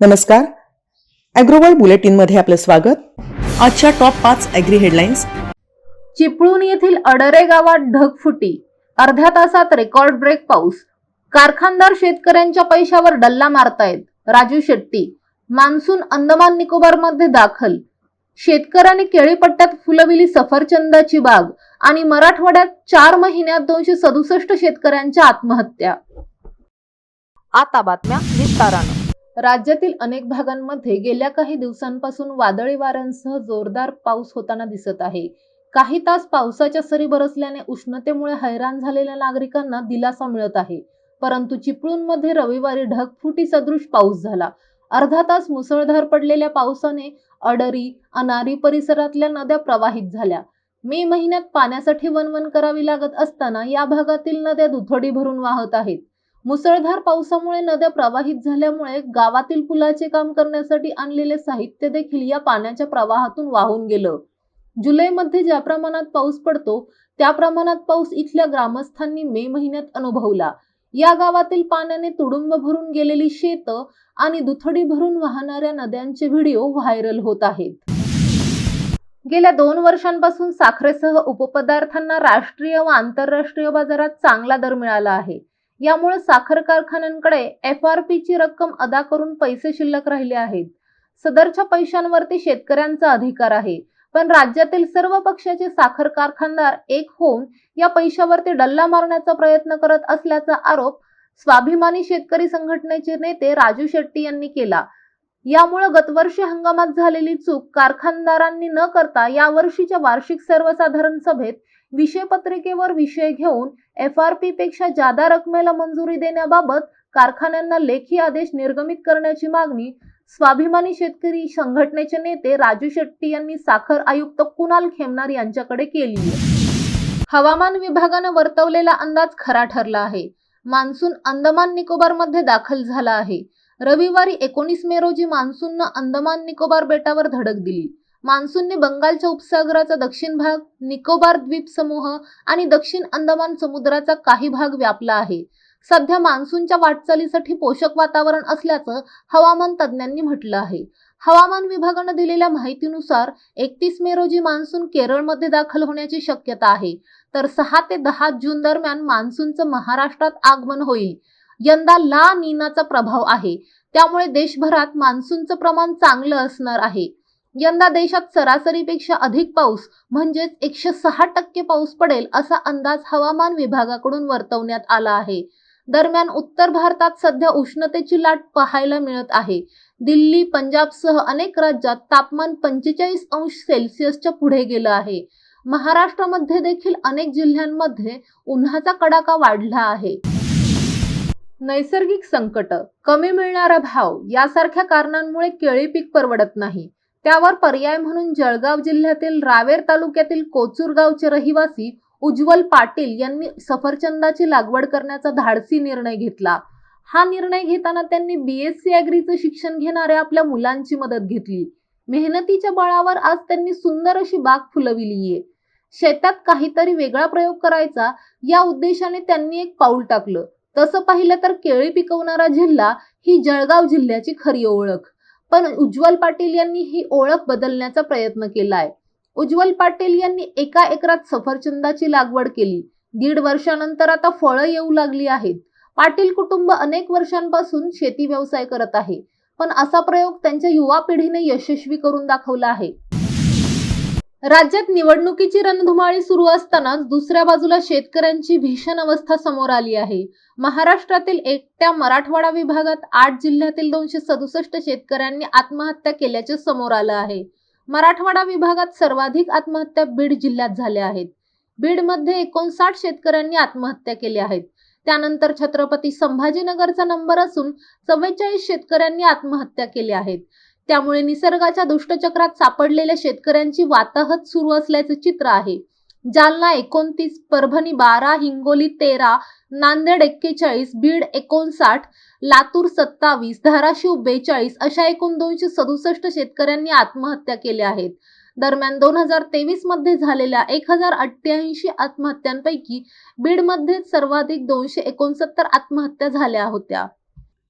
नमस्कार. बुलेटिन बुलेटिनमध्ये आपलं स्वागत. आजच्या टॉप पाच ॲग्री हेडलाईन्स चिपळूण येथील अडरे गावात ढगफुटी अर्ध्या तासात रेकॉर्ड ब्रेक पाऊस. कारखानदार शेतकऱ्यांच्या पैशावर डल्ला मारतायत. राजू शेट्टी. मान्सून अंदमान निकोबारमध्ये दाखल. शेतकऱ्यांनी केळीपट्ट्यात फुलविली सफरचंदाची बाग आणि मराठवाड्यात चार महिन्यात दोनशे सदुसष्ट शेतकऱ्यांच्या आत्महत्या. आता बातम्या विस्तारानं. राज्यातील अनेक भागांमध्ये गेल्या काही दिवसांपासून वादळी वाऱ्यांसह जोरदार पाऊस होताना दिसत आहे. काही तास पावसाच्या सरी बरसल्याने उष्णतेमुळे हैराण झालेल्या नागरिकांना दिलासा मिळत आहे. परंतु चिपळूणमध्ये रविवारी ढगफुटी सदृश पाऊस झाला. अर्धा तास मुसळधार पडलेल्या पावसाने अडरी अनारी परिसरातल्या नद्या प्रवाहित झाल्या. मे महिन्यात पाण्यासाठी वनवन करावी लागत असताना या भागातील नद्या दुथडी भरून वाहत आहेत. मुसळधार पावसामुळे नद्या प्रवाहित झाल्यामुळे गावातील पुलाचे काम करण्यासाठी आणलेले साहित्य देखील या पाण्याच्या प्रवाहातून वाहून गेलं. जुलैमध्ये ज्या प्रमाणात पाऊस पडतो त्या प्रमाणात पाऊस इथल्या ग्रामस्थांनी मे महिन्यात अनुभवला. या गावातील पाण्याने तुडुंब भरून गेलेली शेत आणि दुथडी भरून वाहणाऱ्या नद्यांचे व्हिडिओ व्हायरल होत आहेत. गेल्या दोन वर्षांपासून साखरेसह उपपदार्थांना राष्ट्रीय व आंतरराष्ट्रीय बाजारात चांगला दर मिळाला आहे. यामुळे साखर कारखान्यांकडे एफ आर ची रक्कम अदा करून पैसे शिल्लक राहिले आहेत. सदरच्या पैशांवरती शेतकऱ्यांचा अधिकार आहे. पण राज्यातील सर्व पक्षाचे साखर कारखानदार एक होऊन या पैशावरती डल्ला मारण्याचा प्रयत्न करत असल्याचा आरोप स्वाभिमानी शेतकरी संघटनेचे नेते राजू शेट्टी यांनी केला. यामुळे गतवर्षी हंगामात झालेली चूक कारखानदारांनी न करता यावर्षीच्या वार्षिक सर्वसाधारण सभेत विषयपत्रिकेवर विषय घेऊन एफ आर पी पेक्षा जादा रकमेला मंजुरी देण्याबाबत कारखान्यांना लेखी आदेश निर्गमित करण्याची मागणी स्वाभिमानी शेतकरी संघटनेचे नेते राजू शेट्टी यांनी साखर आयुक्त कुणाल खेमनार यांच्याकडे केली आहे. हवामान विभागानं वर्तवलेला अंदाज खरा ठरला आहे. मान्सून अंदमान निकोबारमध्ये दाखल झाला आहे. रविवारी एकोणीस मे रोजी मान्सूननं अंदमान निकोबार बेटावर धडक दिली. मान्सूनने बंगालच्या उपसागराचा दक्षिण भाग निकोबार द्वीप समूह आणि दक्षिण अंदमान समुद्राचा काही भाग व्यापला आहे. सध्या मान्सूनच्या वाटचालीसाठी पोषक वातावरण असल्याचं हवामान तज्ज्ञांनी म्हटलं आहे. हवामान विभागानं दिलेल्या माहितीनुसार एकतीस मे रोजी मान्सून केरळमध्ये दाखल होण्याची शक्यता आहे. तर सहा ते दहा जून दरम्यान मान्सूनचं महाराष्ट्रात आगमन होईल. यंदा ला नीनाचा प्रभाव आहे. त्यामुळे देशभरात मान्सूनचं प्रमाण चांगलं असणार आहे. यंदा देशात सरासरीपेक्षा अधिक पाऊस म्हणजेच एकशे सहा टक्के पाऊस पडेल असा अंदाज हवामान विभागाकडून वर्तवण्यात आला आहे. दरम्यान उत्तर भारतात सध्या उष्णतेची लाट पाहायला मिळत आहे. दिल्ली पंजाबसह अनेक राज्यात तापमान पंचेचाळीस अंश सेल्सिअसच्या पुढे गेलं आहे. महाराष्ट्रामध्ये देखील अनेक जिल्ह्यांमध्ये उन्हाचा कडाका वाढला आहे. नैसर्गिक संकट कमी मिळणारा भाव यासारख्या कारणांमुळे केळी पीक परवडत नाही. त्यावर पर्याय म्हणून जळगाव जिल्ह्यातील रावेर तालुक्यातील कोचूर गावचे रहिवासी उज्ज्वल पाटील यांनी सफरचंदाची लागवड करण्याचा धाडसी निर्णय घेतला. हा निर्णय घेताना त्यांनी बीएससी अॅग्रीचं शिक्षण घेणाऱ्या आपल्या मुलांची मदत घेतली. मेहनतीच्या बळावर आज त्यांनी सुंदर अशी बाग फुलविली आहे शेतात काहीतरी वेगळा प्रयोग करायचा या उद्देशाने त्यांनी एक पाऊल टाकलं. तसं पाहिलं तर केळी पिकवणारा जिल्हा ही जळगाव जिल्ह्याची खरी ओळख. पण उज्ज्वल पाटील यांनी ही ओळख बदलण्याचा प्रयत्न केला आहे उज्ज्वल पाटील यांनी एका एकरात सफरचंदाची लागवड केली. दीड वर्षानंतर आता फळं येऊ लागली आहेत. पाटील कुटुंब अनेक वर्षांपासून शेती व्यवसाय करत आहे. पण असा प्रयोग त्यांच्या युवा पिढीने यशस्वी करून दाखवला आहे. राज्यात निवडणुकीची रणधुमाळी सुरू असतानाच दुसऱ्या बाजूला शेतकऱ्यांची भीषण अवस्था समोर आली आहे. महाराष्ट्रातील एकट्या मराठवाडा विभागात आठ जिल्ह्यातील दोनशे सदुसष्ट शेतकऱ्यांनी आत्महत्या केल्याचे समोर आलं आहे. मराठवाडा विभागात सर्वाधिक आत्महत्या बीड जिल्ह्यात झाल्या आहेत. बीडमध्ये एकोणसाठ शेतकऱ्यांनी आत्महत्या केल्या आहेत. त्यानंतर छत्रपती संभाजीनगरचा नंबर असून चव्वेचाळीस शेतकऱ्यांनी आत्महत्या केल्या आहेत. त्यामुळे निसर्गाच्या दुष्टचक्रात सापडलेल्या शेतकऱ्यांची वाताहत सुरू असल्याचे चित्र आहे. जालना एकोणतीस परभणी बारा हिंगोली तेरा नांदेड एक्केचाळीस बीड एकोणसाठ लातूर सत्तावीस धाराशिव बेचाळीस अशा एकूण दोनशे सदुसष्ट शेतकऱ्यांनी आत्महत्या केल्या आहेत. दरम्यान दोन हजार तेवीसमध्ये झालेल्या एक हजार अठ्ठ्याऐंशी आत्महत्यांपैकी बीडमध्ये सर्वाधिक दोनशे एकोणसत्तर आत्महत्या झाल्या होत्या.